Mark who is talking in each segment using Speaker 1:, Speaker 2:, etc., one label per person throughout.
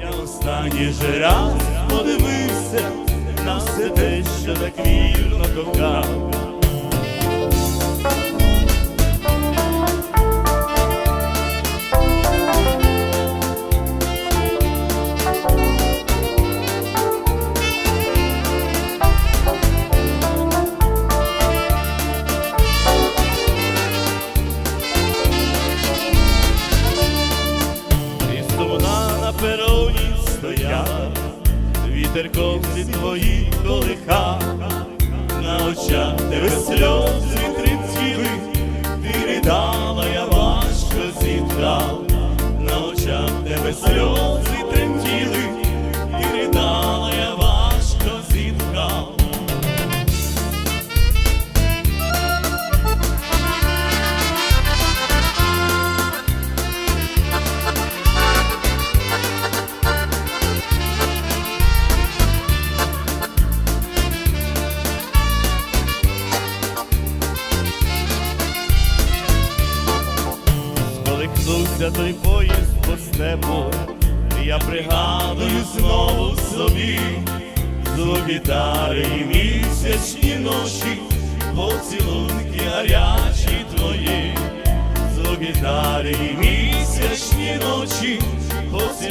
Speaker 1: Я останній же раз подивився на все те, що так вільно кохав. Вітер ковці твої колиха, на очах тебе сльози тремтіли, ти ридала, я важко зітхав, на очах тебе сльози тремтіли, Сколихнувся той поїзд по степу, я пригадую знову собі звук гітари і місячні ночі, поцілунки гарячі твої, звук гітари і місячні ночі, поцілунки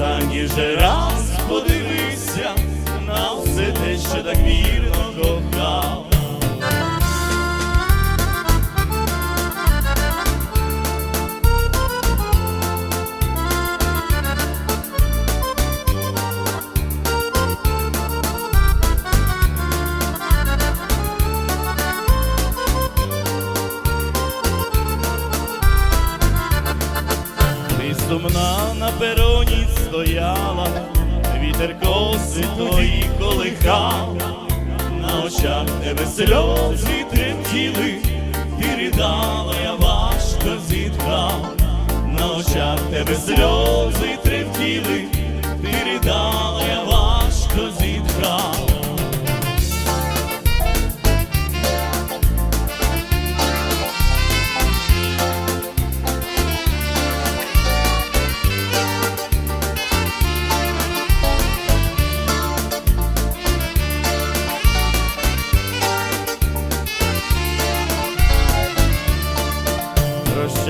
Speaker 1: Же раз подивився на все те, що так вільно кохав. Сумна на пероні стояла, вітер коси твої колихав, на очах тебе сльози тремтіли, ти ридала, я важко зітхав, на очах тебе сльози тремтіли, ти ридала,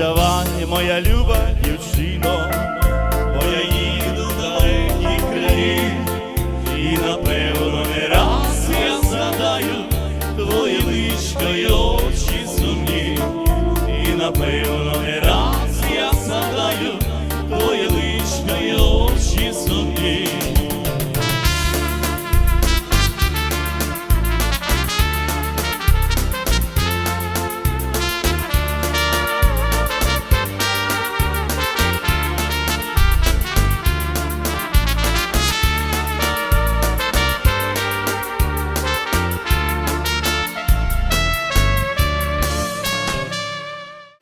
Speaker 1: Прощавай, моя люба дівчино, бо я їду в далекі краї, і напевно не раз я згадаю твої личко й очі сумні, і напевно не раз.